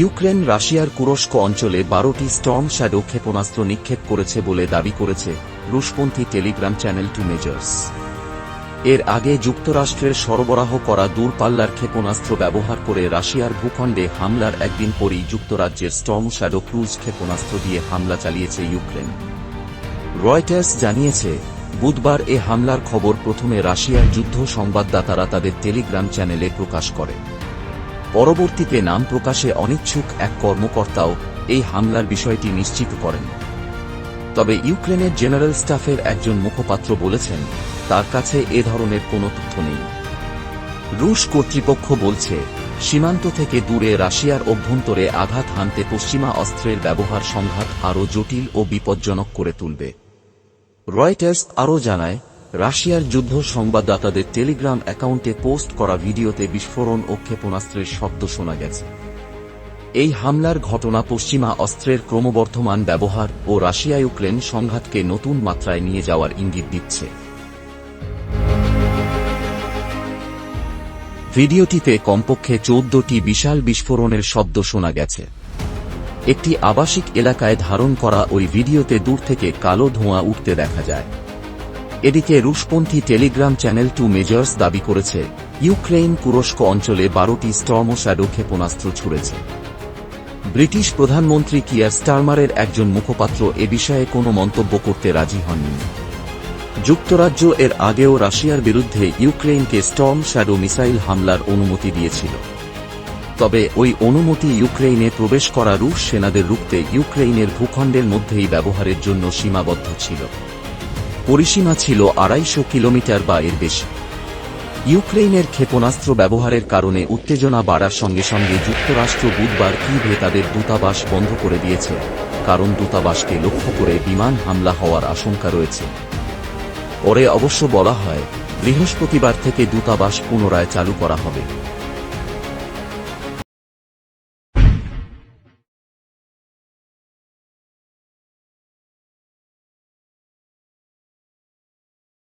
Ukraine, রাশিয়ার Kursk অঞ্চলে বারোটি স্টর্ম শ্যাডো ক্ষেপণাস্ত্র নিক্ষেপ করেছে বলে দাবি করেছে রুশপন্থী টেলিগ্রাম চ্যানেল টু মেজার্স। এর আগে যুক্তরাষ্ট্রের সরবরাহ করা দূরপাল্লার ক্ষেপণাস্ত্র ব্যবহার করে রাশিয়ার ভূখণ্ডে হামলার একদিন পরই যুক্তরাজ্যের স্টর্ম শ্যাডো ক্রুজ ক্ষেপণাস্ত্র দিয়ে হামলা চালিয়েছে ইউক্রেন। রয়টার্স জানিয়েছে, বুধবার এ হামলার খবর প্রথমে রাশিয়ার যুদ্ধ সংবাদদাতারা তাদের টেলিগ্রাম চ্যানেলে প্রকাশ করে। পরবর্তীতে নাম প্রকাশে অনিচ্ছুক এক কর্মকর্তাও এই হামলার বিষয়টি নিশ্চিত করেন। তবে ইউক্রেনের জেনারেল স্টাফের একজন মুখপাত্র বলেছেন, তার কাছে এ ধরনের কোনো তথ্য নেই। রুশ কর্তৃপক্ষ বলছে, সীমান্ত থেকে দূরে রাশিয়ার অভ্যন্তরে আঘাত হানতে পশ্চিমা অস্ত্রের ব্যবহার সংঘাত আরও জটিল ও বিপজ্জনক করে তুলবে। রয়টার্স আরও জানায় রাশিয়ার যুদ্ধ সংবাদদাতাদের টেলিগ্রাম অ্যাকাউন্টে পোস্ট করা ভিডিওতে বিস্ফোরণ ও ক্ষেপণাস্ত্রের শব্দ শোনা গেছে। এই হামলার ঘটনা পশ্চিমা অস্ত্রের ক্রমবর্ধমান ব্যবহার ও রাশিয়া ইউক্রেন সংঘাতকে নতুন মাত্রায় নিয়ে যাওয়ার ইঙ্গিত দিচ্ছে। ভিডিওটিতে কমপক্ষে চৌদ্দটি বিশাল বিস্ফোরণের শব্দ শোনা গেছে। একটি আবাসিক এলাকায় ধারণ করা ওই ভিডিওতে দূর থেকে কালো ধোঁয়া উঠতে দেখা যায়। এদিকে রুশপন্থী টেলিগ্রাম চ্যানেল টু মেজার্স দাবি করেছে ইউক্রেন তুরস্ক অঞ্চলে বারোটি স্টর্ম শ্যাডো ক্ষেপণাস্ত্র ছুড়েছে। ব্রিটিশ প্রধানমন্ত্রী কিয়ার স্টারমারের একজন মুখপাত্র এ বিষয়ে কোনো মন্তব্য করতে রাজি হননি। যুক্তরাজ্য এর আগেও রাশিয়ার বিরুদ্ধে ইউক্রেনকে স্টর্ম শ্যাডো মিসাইল হামলার অনুমতি দিয়েছিল। তবে ওই অনুমতি ইউক্রেইনে প্রবেশ করা রুশ সেনাদের রুখতে ইউক্রেইনের ভূখণ্ডের মধ্যেই ব্যবহারের জন্য সীমাবদ্ধ ছিল। পরিসীমা ছিল আড়াইশো কিলোমিটার বা এর বেশি। ইউক্রেইনের ক্ষেপণাস্ত্র ব্যবহারের কারণে উত্তেজনা বাড়ার সঙ্গে সঙ্গে যুক্তরাষ্ট্র বুধবার কিভে তাদের দূতাবাস বন্ধ করে দিয়েছে, কারণ দূতাবাসকে লক্ষ্য করে বিমান হামলা হওয়ার আশঙ্কা রয়েছে। পরে অবশ্য বলা হয়, বৃহস্পতিবার থেকে দূতাবাস পুনরায় চালু করা হবে।